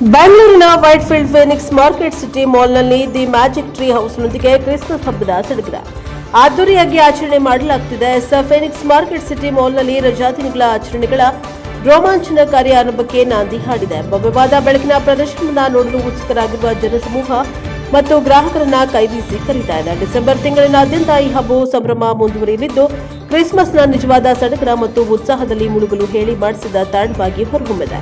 ಬೆಂಗಳೂರಿನ white field Phoenix Market city ಮಾಲ್ನಲ್ಲಿ the magic tree ಹೌಸ್ನೊಂದಿಗೆ ಕ್ರಿಸ್ಮಸ್ ಹಬ್ಬದ ಸಡಗರ. ಅದ್ದೂರಿಯಾಗಿ ಆಚರಣೆ ಮಾಡಲಾಗುತ್ತಿದೆ ಎಸ್ ಫೀನಿಕ್ಸ್ ಮಾರ್ಕೆಟ್ ಸಿಟಿ ಮಾಲ್ನಲ್ಲಿ ರಜಾದಿನಗಳ ಆಚರಣೆಗಳ ರೋಮಾಂಚನಕಾರಿ ಆರಂಭಕ್ಕೆ ನಾಂದಿ ಹಾಡಿದೆ. ಭವ್ಯವಾದ ಬೆಳಕಿನ ಪ್ರದರ್ಶನವನ್ನ ನೋಡಲು ಉತ್ಸುಕರಾಗಿರುವ ಜನಸಮೂಹ ಮತ್ತು ಗ್ರಾಹಕರನ್ನ ಕೈಬೀಸಿ ಕರೀತಾ ಇದೆ ಡಿಸೆಂಬರ್ ತಿಂಗಳಿನಾದ್ಯಂತ ಈ ಹಬ್ಬವು ಸಂಭ್ರಮ ಮುಂದುವರಿಯಲಿದ್ದು, ಕ್ರಿಸ್ಮಸ್ನ ನಿಜವಾದ ಸಡಗರ ಮತ್ತು ಉತ್ಸಾಹದಲ್ಲಿ ಮುಳುಗಲು ಹೇಳಿ ಮಾಡಿಸಿದ ತಾಂಡವಾಗಿ ಹೊರಹೊಮ್ಮಿದೆ.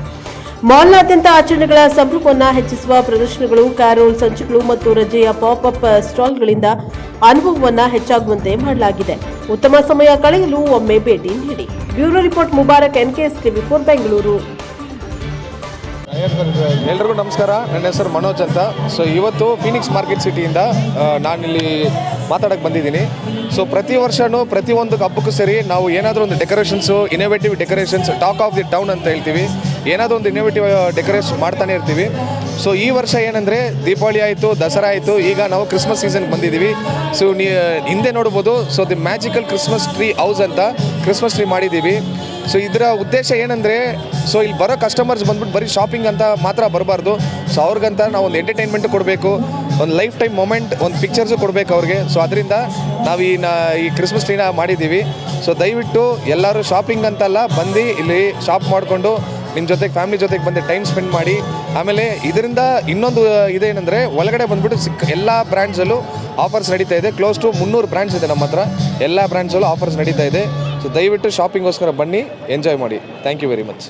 ಮಾಲ್ನಾದ್ಯಂತ ಆಚರಣೆಗಳ ಸಂಭ್ರಮವನ್ನು ಹೆಚ್ಚಿಸುವ ಪ್ರದರ್ಶನಗಳು, ಕ್ಯಾರೋಲ್ ಸಂಚುಗಳು ಮತ್ತು ರಜೆಯ ಪಾಪ್ ಅಪ್ ಸ್ಟಾಲ್ಗಳಿಂದ ಅನುಭವವನ್ನು ಹೆಚ್ಚಾಗುವಂತೆ ಮಾಡಲಾಗಿದೆ. ಉತ್ತಮ ಸಮಯ ಕಳೆಯಲು ಒಮ್ಮೆ ಭೇಟಿ ನೀಡಿ. Bureau report, Mubarak, NKS TV four Bengaluru. ಎಲ್ರಿಗೂ ನಮಸ್ಕಾರ. ನನ್ನ ಹೆಸರು ಮನೋಜ್ ಅಂತ. ಸೊ ಇವತ್ತು ಫೀನಿಕ್ಸ್ ಮಾರ್ಕೆಟ್ ಸಿಟಿಯಿಂದ ನಾನಿಲ್ಲಿ ಮಾತಾಡೋಕ್ಕೆ ಬಂದಿದ್ದೀನಿ. ಸೊ ಪ್ರತಿ ವರ್ಷವೂ ಪ್ರತಿಯೊಂದು ಹಬ್ಬಕ್ಕೂ ಸರಿ ನಾವು ಏನಾದರೂ ಒಂದು decorations innovative decorations talk of the town ಅಂತ ಹೇಳ್ತೀವಿ. ಏನಾದರೂ ಒಂದು ಇನ್ನೋವೇಟಿವ್ ಡೆಕೋರೇಷನ್ ಮಾಡ್ತಾನೆ ಇರ್ತೀವಿ. ಸೊ ಈ ವರ್ಷ ಏನಂದರೆ ದೀಪಾವಳಿ ಆಯಿತು, ದಸರಾ ಆಯಿತು, ಈಗ ನಾವು ಕ್ರಿಸ್ಮಸ್ ಸೀಸನ್ಗೆ ಬಂದಿದ್ದೀವಿ. ಸೊ ನೀ, ಹಿಂದೆ ನೋಡ್ಬೋದು so the magical Christmas tree house ಅಂತ ಕ್ರಿಸ್ಮಸ್ ಟ್ರೀ ಮಾಡಿದ್ದೀವಿ. ಸೊ ಇದರ ಉದ್ದೇಶ ಏನಂದರೆ ಸೊ ಇಲ್ಲಿ ಬರೋ ಕಸ್ಟಮರ್ಸ್ ಬಂದ್ಬಿಟ್ಟು ಬರೀ ಶಾಪಿಂಗ್ ಅಂತ ಮಾತ್ರ ಬರಬಾರ್ದು. ಸೊ ಅವ್ರಿಗಂತ ನಾವು ಒಂದು ಎಂಟರ್ಟೈನ್ಮೆಂಟ್ ಕೊಡಬೇಕು, ಒಂದು ಲೈಫ್ ಟೈಮ್ ಮೊಮೆಂಟ್ ಒಂದು ಪಿಕ್ಚರ್ಸು ಕೊಡಬೇಕು ಅವ್ರಿಗೆ. ಸೊ ಅದರಿಂದ ನಾವು ಈ ಈ ಕ್ರಿಸ್ಮಸ್ ಟ್ರೀನ ಮಾಡಿದ್ದೀವಿ. ಸೊ ದಯವಿಟ್ಟು ಎಲ್ಲರೂ ಶಾಪಿಂಗ್ ಅಂತಲ್ಲ ಬಂದು ಇಲ್ಲಿ ಶಾಪ್ ಮಾಡಿಕೊಂಡು ನಿಮ್ಮ ಜೊತೆಗೆ ಫ್ಯಾಮಿಲಿ ಜೊತೆಗೆ ಬಂದು ಟೈಮ್ ಸ್ಪೆಂಡ್ ಮಾಡಿ, ಆಮೇಲೆ ಇದರಿಂದ ಇನ್ನೊಂದು ಇದೇನೆಂದರೆ ಒಳಗಡೆ ಬಂದ್ಬಿಟ್ಟು ಸಿಕ್ಕ ಎಲ್ಲ ಬ್ರ್ಯಾಂಡ್ಸಲ್ಲೂ ಆಫರ್ಸ್ ನಡೀತಾ ಇದೆ. ಕ್ಲೋಸ್ ಟು ಮುನ್ನೂರು ಬ್ರ್ಯಾಂಡ್ಸ್ ಇದೆ ನಮ್ಮ ಹತ್ರ. ಎಲ್ಲ ಬ್ರ್ಯಾಂಡ್ಸಲ್ಲೂ ಆಫರ್ಸ್ ನಡೀತಾ ಇದೆ. ಸೊ ದಯವಿಟ್ಟು ಶಾಪಿಂಗೋಸ್ಕರ ಬನ್ನಿ ಎಂಜಾಯ್ ಮಾಡಿ. Thank you very much